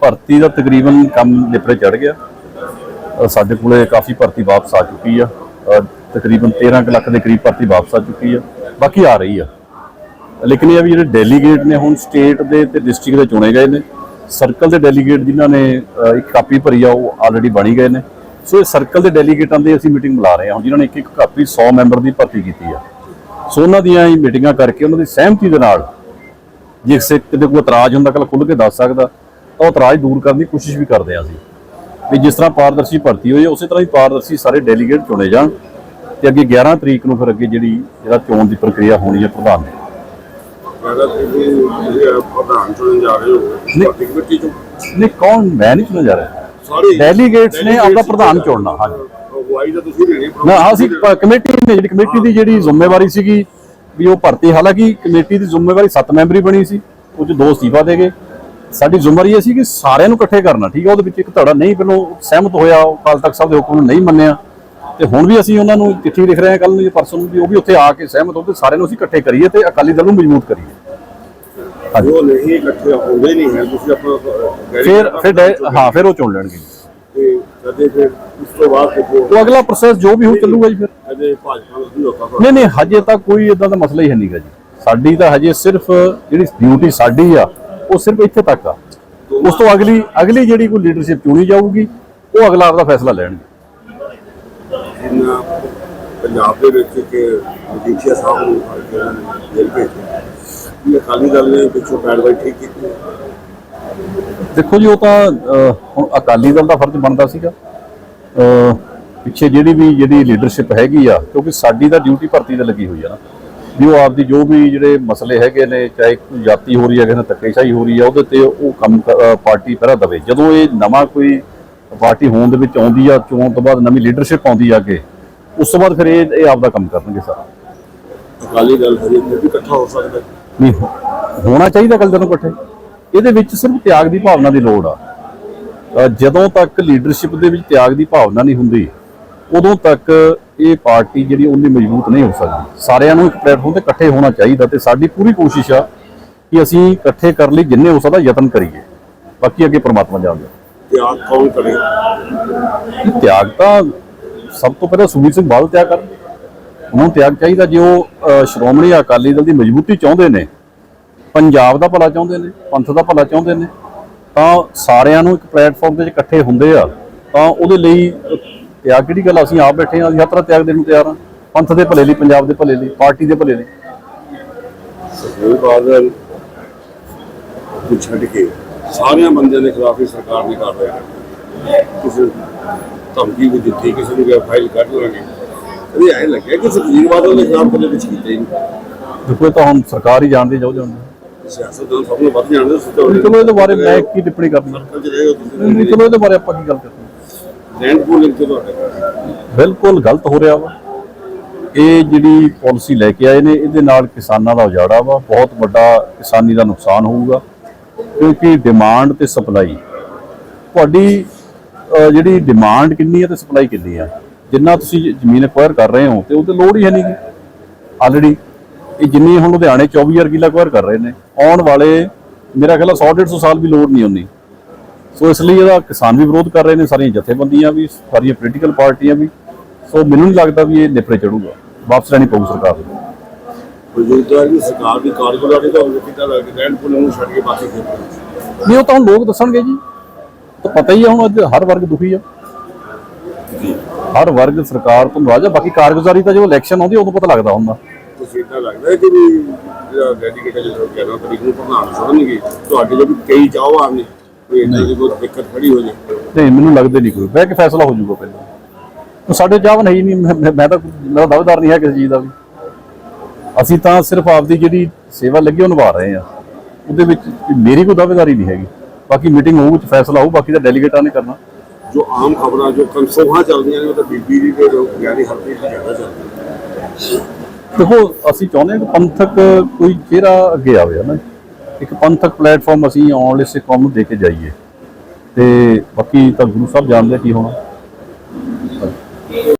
ਭਰਤੀ ਦਾ ਤਕਰੀਬਨ ਕੰਮ ਨਿਪਰੇ ਚੜ ਗਿਆ। ਸਾਡੇ ਕੋਲੇ ਕਾਫੀ ਭਰਤੀ ਵਾਪਸ ਆ ਚੁੱਕੀ ਆ। ਤਕਰੀਬਨ 13 ਕੁ ਲੱਖ ਦੇ ਕਰੀਬ ਭਰਤੀ ਵਾਪਸ ਆ ਚੁੱਕੀ ਆ। ਬਾਕੀ ਆ ਰਹੀ ਆ। ਲੇਕਿਨ ਇਹ ਵੀ ਜਿਹੜੇ ਡੈਲੀਗੇਟ ਨੇ, ਹੁਣ ਸਟੇਟ ਦੇ ਤੇ ਡਿਸਟ੍ਰਿਕਟ ਦੇ ਚੁਣੇ ਗਏ ਨੇ। ਸਰਕਲ ਦੇ ਡੈਲੀਗੇਟ ਜਿਨ੍ਹਾਂ ਨੇ ਇੱਕ ਕਾਪੀ ਭਰੀ ਆ, ਉਹ ਆਲਰੇਡੀ ਬਣੀ ਗਏ ਨੇ। ਸੋ ਇਹ ਸਰਕਲ ਦੇ ਡੈਲੀਗੇਟਾਂ ਦੇ ਅਸੀਂ ਮੀਟਿੰਗ ਬੁਲਾ ਰਹੇ ਹਾਂ ਹੁਣ ਜਿਨ੍ਹਾਂ ਨੇ ਇੱਕ ਇੱਕ ਕਾਪੀ 100 ਮੈਂਬਰ ਦੀ ਭਰਤੀ ਕੀਤੀ ਆ। ਸੋ ਉਹਨਾਂ ਦੀਆਂ ਹੀ ਮੀਟਿੰਗਾਂ ਕਰਕੇ ਉਹਨਾਂ ਦੀ ਸਹਿਮਤੀ ਦੇ ਨਾਲ, ਜੇ ਕਿਸੇ ਕਿਤੇ ਕੋਈ ਇਤਰਾਜ਼ ਹੁੰਦਾ ਕੱਲ ਖੁੱਲ੍ਹ ਕੇ ਦੱਸ ਸਕਦਾ। ਤਾਂ ਉਹ ਇਤਰਾਜ਼ ਦੂਰ ਕਰਨ ਦੀ ਕੋਸ਼ਿਸ਼ ਵੀ ਕਰਦੇ ਹਾਂ ਅਸੀਂ। ਵੀ ਜਿਸ ਤਰ੍ਹਾਂ ਪਾਰਦਰਸ਼ੀ ਭਰਤੀ ਹੋਈ ਉਸੇ ਤਰ੍ਹਾਂ ਹੀ ਪਾਰਦਰਸ਼ੀ ਸਾਰੇ ਡੈਲੀਗੇਟ ਚੁਣੇ ਜਾਣ ਤੇ ਅੱਗੇ 11 ਤਰੀਕ ਨੂੰ ਫਿਰ ਅੱਗੇ ਜਿਹੜੀ ਜਿਹੜਾ ਚੋਣ ਦੀ ਪ੍ਰਕਿਰਿਆ ਹੋਣੀ ਹੈ ਪ੍ਰਧਾਨ ਦੀ। ਪ੍ਰਧਾਨ ਚੁਣਨ ਜਾ ਰਹੇ ਹੋ ਕਮੇਟੀ ਚੋਂ? ਨਹੀਂ ਕੌਣ? ਮੈਂ ਨਹੀਂ ਚੁਣਿਆ ਜਾ ਰਿਹਾ। ਸਾਰੇ ਡੈਲੀਗੇਟਸ ਨੇ ਆਪਦਾ ਪ੍ਰਧਾਨ ਚੁਣਨਾ ਹਾਂਜੀ। ਅਗਵਾਈ ਤਾਂ ਤੁਸੀਂ ਲੈਣੀ ਨਾ ਅਸੀਂ ਪ- ਕਮੇਟੀ ਨੇ ਜਿਹੜੀ ਕਮੇਟੀ ਦੀ ਜਿਹੜੀ ਜ਼ਿੰਮੇਵਾਰੀ ਸੀਗੀ ਵੀ ਉਹ ਭਰਤੀ ਹਾਲਾਂਕਿ ਕਮੇਟੀ ਦੀ ਜ਼ਿੰਮੇਵਾਰੀ 7 ਮੈਂਬਰੀ ਬਣੀ ਸੀ ਉਹ 'ਚ ਦੋ ਅਸਤੀਫਾ ਦੇ ਗਏ। ਸਾਡੀ ਜ਼ਿੰਮੇਵਾਰੀ ਸੀ ਕਿ ਸਾਰਿਆਂ ਨੂੰ ਇਕੱਠੇ ਕਰਨਾ ਠੀਕ ਹੈ ਉਹਦੇ ਵਿੱਚ ਇੱਕ ਧੜਾ ਨਹੀਂ ਪਹਿਲੋਂ ਸਹਿਮਤ ਹੋਇਆ ਅਕਾਲ ਤਖਤ ਸਾਹਿਬ ਦੇ ਹੁਕਮ ਨੂੰ ਨਹੀਂ ਮੰਨਿਆ। ਤੇ ਹੁਣ ਵੀ ਅਸੀਂ ਉਹਨਾਂ ਨੂੰ ਚਿੱਠੀ ਲਿਖ ਰਹੇ ਹਾਂ ਕੱਲ ਨੂੰ ਜਾਂ ਪਰਸੋਂ ਨੂੰ ਵੀ ਉਹ ਵੀ ਉੱਥੇ ਆ ਕੇ ਸਹਿਮਤ ਹੋ ਤੇ ਸਾਰਿਆਂ ਨੂੰ ਅਸੀਂ ਇਕੱਠੇ ਕਰੀਏ ਤੇ ਅਕਾਲੀ ਦਲ ਨੂੰ ਮਜ਼ਬੂਤ ਕਰੀਏ। ਜੋ ਨਹੀਂ ਇਕੱਠੇ ਹੁੰਦੇ ਨਹੀਂ ਹੈ ਤੁਸੀਂ ਆਪਣਾ ਗੈਰੀ ਫਿਰ ਫਿਰ ਹਾਂ ਫਿਰ ਉਹ ਚੁਣ ਲੈਣਗੇ। ਤੇ ਕਦੇ ਫਿਰ ਉਸ ਤੋਂ ਬਾਅਦ ਦੇਖੋ ਉਹ ਅਗਲਾ ਪ੍ਰੋਸੈਸ ਜੋ ਵੀ ਹੋ ਚੱਲੂਗਾ ਜੀ ਫਿਰ। ਭਾਜਪਾ ਨਹੀਂ ਨਹੀਂ ਹਜੇ ਤਾਂ ਕੋਈ ਇਦਾਂ ਦਾ ਮਸਲਾ ਹੀ ਹੈ ਨਹੀਂਗਾ ਜੀ। ਸਾਡੀ ਤਾਂ ਹਜੇ ਸਿਰਫ ਜਿਹੜੀ ਡਿਊਟੀ ਸਾਡੀ ਆ ਉਹ ਸਿਰਫ ਇੱਥੇ ਤੱਕ ਆ। ਉਸ ਤੋਂ ਅਗਲੀ ਅਗਲੀ ਜਿਹੜੀ ਕੋਈ ਲੀਡਰਸ਼ਿਪ ਚੁਣੀ ਜਾਊਗੀ ਉਹ ਅਗਲਾ ਆਪਦਾ ਫੈਸਲਾ ਲੈਣਗੇ। ਜਿੰਨਾ ਪੰਜਾਬ ਦੇ ਵਿੱਚ ਕਿ ਮਜੀਠੀਆ ਸਾਹਿਬ ਨੂੰ ਫੜ ਕੇ ਉਹਨਾਂ ਨੇ ਜੇਲ੍ਹ ਭੇਜਿਆ ਇਹ ਅਕਾਲੀ ਦਲ ਨੇ ਪਿੱਛੋਂ ਕਾਰਵਾਈ ਠੀਕ ਕੀਤੀ ਦੇਖੋ ਜੀ ਉਹ ਤਾਂ ਹੁਣ ਅਕਾਲੀ ਦਲ ਦਾ ਫਰਜ਼ ਬਣਦਾ ਸੀਗਾ। ਪਿੱਛੇ ਜਿਹੜੀ ਵੀ ਜਿਹੜੀ ਲੀਡਰਸ਼ਿਪ ਹੈਗੀ ਆ ਕਿਉਂਕਿ ਸਾਡੀ ਤਾਂ ਡਿਊਟੀ ਭਰਤੀ ਤੇ ਲੱਗੀ ਹੋਈ ਆ ਨਾ। ਵੀ ਉਹ ਆਪਦੀ ਜੋ ਵੀ ਜਿਹੜੇ ਮਸਲੇ ਹੈਗੇ ਨੇ ਚਾਹੇ ਜਾਤੀ ਹੋ ਰਹੀ ਹੈ ਕਿਸੇ ਨਾਲ ਧੱਕੇਸ਼ਾਹੀ ਹੋ ਰਹੀ ਹੈ ਉਹਦੇ ਤੇ ਉਹ ਕੰਮ ਕ- ਪਾਰਟੀ ਪਹਿਰਾ ਦਵੇ। ਜਦੋਂ ਇਹ ਨਵਾਂ ਕੋਈ ਪਾਰਟੀ ਹੋਣ ਦੇ ਵਿੱਚ ਆਉਂਦੀ ਆ ਚੋਣ ਤੋਂ ਬਾਅਦ ਨਵੀਂ ਲੀਡਰਸ਼ਿਪ ਆਉਂਦੀ ਆ ਅੱਗੇ ਉਸ ਤੋਂ ਬਾਅਦ ਫਿਰ ਇਹ ਇਹ ਆਪਦਾ ਕੰਮ ਕਰਨਗੇ ਸਾਰਾ। ਅਕਾਲੀ ਦਲ ਹਜੇ ਵੀ ਇਕੱਠਾ ਹੋ ਸਕਦਾ। ਨਹੀਂ ਹੋਣਾ ਚਾਹੀਦਾ ਕੱਲ ਨੂੰ ਇਕੱਠੇ। ਇਹਦੇ ਵਿੱਚ ਸਿਰਫ ਤਿਆਗ ਦੀ ਭਾਵਨਾ ਦੀ ਲੋੜ ਆ। ਜਦੋਂ ਤੱਕ ਲੀਡਰਸ਼ਿਪ ਦੇ ਵਿੱਚ ਤਿਆਗ ਦੀ ਭਾਵਨਾ ਨਹੀਂ ਹੁੰਦੀ ਉਦੋਂ ਤੱਕ ਇਹ ਪਾਰਟੀ ਜਿਹੜੀ ਉਨੀ ਮਜ਼ਬੂਤ ਨਹੀਂ ਹੋ ਸਕਦੀ। ਸਾਰਿਆਂ ਨੂੰ ਇੱਕ ਪਲੇਟਫਾਰਮ ਤੇ ਇਕੱਠੇ ਹੋਣਾ ਚਾਹੀਦਾ ਤੇ ਸਾਡੀ ਪੂਰੀ ਕੋਸ਼ਿਸ਼ ਆ ਕਿ ਅਸੀਂ ਇਕੱਠੇ ਕਰਨ ਲਈ ਜਿੰਨੇ ਹੋ ਸਕਦਾ ਯਤਨ ਕਰੀਏ। ਬਾਕੀ ਅੱਗੇ ਪ੍ਰਮਾਤਮਾ ਜਾਣਦਾ। ਤਿਆਗ ਕੌਣ ਕਰੇ? ਇਹ ਤਿਆਗ ਤਾਂ ਸਭ ਤੋਂ ਪਹਿਲਾਂ ਸੁਖਬੀਰ ਸਿੰਘ ਬਾਦਲ ਤਿਆਗ ਕਰਨ। ਉਹਨਾਂ ਤਿਆਗ ਚਾਹੀਦਾ ਜੇ ਉਹ ਸ਼੍ਰੋਮਣੀ ਅਕਾਲੀ ਦਲ ਦੀ ਮਜ਼ਬੂਤੀ ਚਾਹੁੰਦੇ ਨੇ ਪੰਜਾਬ ਦਾ ਭਲਾ ਚਾਹੁੰਦੇ ਨੇ ਪੰਥ ਦਾ ਭਲਾ ਚਾਹੁੰਦੇ ਨੇ ਤਾਂ ਸਾਰਿਆਂ ਨੂੰ ਇੱਕ ਪਲੇਟਫਾਰਮ ਤੇ ਇਕੱਠੇ ਹੁੰਦੇ ਆ ਤਾਂ ਉਹਦੇ ਲਈ ਤਿਆਗ ਕਿਹੜੀ ਗੱਲ ਅਸੀਂ ਆਪ ਬੈਠੇ ਆ ਅਸੀਂ ਹਰ ਤਰ੍ਹਾਂ ਤਿਆਗ ਦੇਣ ਨੂੰ ਤਿਆਰ ਆ ਪੰਥ ਦੇ ਭਲੇ ਲਈ ਪੰਜਾਬ ਦੇ ਭਲੇ ਲਈ ਪਾਰਟੀ ਦੇ ਭਲੇ ਲਈ। ਸੁਖਬੀਰ ਬਾਦਲ ਨੂੰ ਛੱਡ ਕੇ ਸਾਰਿਆਂ ਬੰਦਿਆਂ ਦੇ ਖਿਲਾਫ ਹੀ ਸਰਕਾਰ ਨੇ ਕਰ ਰਿਹਾ ਕਿਸੇ ਧਮਕੀ ਵੀ ਦਿੱਤੀ ਕਿਸੇ ਨੂੰ ਕਿਹਾ ਫਾਈਲ ਕੱਢ ਲਾਂਗੇ ਕਦੇ ਐਂ ਲੱਗਿਆ ਕਿ ਸੁਖਬੀਰ ਬਾਦਲ ਦੇ ਖਿਲਾਫ ਕਦੇ ਕੁਝ ਕੀਤਾ ਹੀ ਨਹੀਂ। ਦੇਖੋ ਇਹ ਤਾਂ ਹੁਣ ਸਰਕਾਰ ਹੀ ਜਾਣਦੀ ਜਾਉ ਜਾਣਦੀ। ਸਿਆਸਤਦਾਨ ਸਭ ਨੂੰ ਵੱਧ ਜਾਣਦੇ ਚਲੋ ਇਹਦੇ ਬਾਰੇ ਮੈਂ ਕੀ ਟਿੱਪਣੀ ਕਰਨੀ? ਹੋ ਚਲੋ ਇਹਦੇ ਬਾਰੇ ਆਪਾਂ ਕੀ ਗੱਲ ਕਰਦੇ ਲੈਂਡ ਪੂਲਿੰਗ ਤੇ ਤੁਹਾਡੇ ਬਿਲਕੁਲ ਗਲਤ ਹੋ ਰਿਹਾ ਵਾ। ਇਹ ਜਿਹੜੀ ਪਾਲਿਸੀ ਲੈ ਕੇ ਆਏ ਨੇ, ਇਹਦੇ ਨਾਲ ਕਿਸਾਨਾਂ ਦਾ ਉਜਾੜਾ ਵਾ। ਬਹੁਤ ਵੱਡਾ ਕਿਸਾਨੀ ਦਾ ਨੁਕਸਾਨ ਹੋਊਗਾ, ਕਿਉਂਕਿ ਡਿਮਾਂਡ ਤੇ ਸਪਲਾਈ ਤੁਹਾਡੀ ਜਿਹੜੀ ਡਿਮਾਂਡ ਕਿੰਨੀ ਹੈ ਤੇ ਸਪਲਾਈ ਕਿੰਨੀ ਹੈ? ਜਿੰਨਾ ਤੁਸੀਂ ਜ਼ਮੀਨ ਐਕਵਾਇਰ ਕਰ ਰਹੇ ਹੋ, ਤੇ ਉਹਤੇ ਲੋੜ ਹੀ ਹੈ ਨਹੀਂ। ਆਲਰੇਡੀ ਇਹ ਜਿੰਨੀ ਹੁਣ ਲੁਧਿਆਣੇ 24000 ਕਿੱਲਾ ਐਕਵਾਇਰ ਕਰ ਰਹੇ ਨੇ। ਆਉਣ ਵਾਲੇ, ਮੇਰਾ ਖਿਆਲ 100 150 ਸਾਲ ਵੀ ਲੋੜ ਨਹੀਂ ਹੁੰਦੀ ਸੋ ਇਸ ਲਈ ਇਹਦਾ ਕਿਸਾਨ ਵੀ ਵਿਰੋਧ ਕਰ ਰਹੇ ਨੇ ਸਾਰੀਆਂ ਜਥੇਬੰਦੀਆਂ ਵੀ ਸਾਰੀਆਂ ਪੋਲੀਟੀਕਲ ਪਾਰਟੀਆਂ ਵੀ। ਸੋ ਮੈਨੂੰ ਨਹੀਂ ਲੱਗਦਾ ਵੀ ਇਹ ਨਿਪਰੇ ਚੜੂਗਾ। ਵਾਪਸ ਲੈਣੀ ਪਊ ਸਰਕਾਰ ਨੂੰ। ਮੌਜੂਦਾ ਦੀ ਸਰਕਾਰ ਦੀ ਕਾਰਗੁਜ਼ਾਰੀ ਦਾ ਉਹ ਕਿੱਦਾਂ ਲੱਗਦਾ ਲੈਂਡ ਪੂਲਿੰਗ ਨੂੰ ਛੱਡ ਕੇ ਬਾਕੀ ਖੇਤਰ ਨਹੀਂ ਉਹ ਤਾਂ ਲੋਕ ਦੱਸਣਗੇ ਜੀ। ਤਾਂ ਪਤਾ ਹੀ ਆ ਹੁਣ ਅੱਜ ਹਰ ਵਰਗ ਦੁਖੀ ਆ। ਹਰ ਵਰਗ ਸਰਕਾਰ ਤੋਂ ਨਾਰਾਜ਼ ਆ। ਬਾਕੀ ਕਾਰਗੁਜ਼ਾਰੀ ਤਾਂ ਜਦੋਂ ਇਲੈਕਸ਼ਨ ਆਉਂਦੀ ਉਦੋਂ ਪਤਾ ਲੱਗਦਾ ਹੁੰਦਾ। ਤੁਸੀਂ ਇਦਾਂ ਲੱਗਦਾ ਕਿ ਵੀ ਜਿਹੜਾ ਡੈਡੀਕੇਟਡ 11 ਤਰੀਕ ਨੂੰ ਪ੍ਰਧਾਨ ਚੁਣਨਗੇ ਤੁਹਾਡੇ ਜੋ ਵੀ ਕਈ ਚਾਹਵਾਨ ਨੇ ਕੋਈ ਇੰਨੀ ਦੀ ਬਹੁਤ ਦਿੱਕਤ ਖੜੀ ਹੋ ਜਾਏ ਨਹੀਂ ਮੈਨੂੰ ਲੱਗਦਾ ਨਹੀਂ ਕੋਈ। ਬਹਿ ਕੇ ਫੈਸਲਾ ਹੋ ਜਾਊਗਾ ਪਹਿਲਾਂ। ਸਾਡੇ ਚਾਹਵ ਨਹੀਂ ਨਹੀਂ ਮੈਂ ਤਾਂ ਮੇਰਾ ਦਾਅਵੇਦਾਰ ਨਹੀਂ ਹੈ ਕਿਸੇ ਚੀਜ਼ ਦਾ ਵੀ। ਅਸੀਂ ਤਾਂ ਸਿਰਫ ਆਪਦੀ ਜਿਹੜੀ ਸੇਵਾ ਲੱਗੀ ਉਹ ਨਿਭਾ ਰਹੇ ਆ ਉਹਦੇ ਵਿੱਚ ਮੇਰੀ ਕੋਈ ਦਾਅਵੇਦਾਰੀ ਨਹੀਂ ਹੈਗੀ। ਬਾਕੀ ਮੀਟਿੰਗ ਹੋਊ ਚ ਫੈਸਲਾ ਹੋਊ ਬਾਕੀ ਤਾਂ ਡੈਲੀਗੇਟਾਂ ਨੇ ਕਰਨਾ। ਜੋ ਆਮ ਖਬਰਾਂ ਜੋ ਕਨਸੋਹਾਂ ਚੱਲਦੀਆਂ ਨੇ ਉਹ ਤਾਂ ਬੀਬੀ ਦੀ ਤੇ ਗਿਆਨੀ ਹਰਪ੍ਰੀਤ ਦੀ ਜ਼ਿਆਦਾ ਚੱਲਦੀ ਦੇਖੋ ਅਸੀਂ ਚਾਹੁੰਦੇ ਹਾਂ ਕਿ ਪੰਥਕ ਕੋਈ ਚਿਹਰਾ ਅੱਗੇ ਆਵੇ ਨਾ ਇੱਕ ਪੰਥਕ ਪਲੇਟਫਾਰਮ ਅਸੀਂ ਆਉਣ ਵਾਲੇ ਸੇ ਨੂੰ ਦੇ ਕੇ ਜਾਈਏ। ਤੇ ਬਾਕੀ ਤਾਂ ਗੁਰੂ ਸਾਹਿਬ ਜਾਣਦੇ ਕੀ ਹੋਣਾ।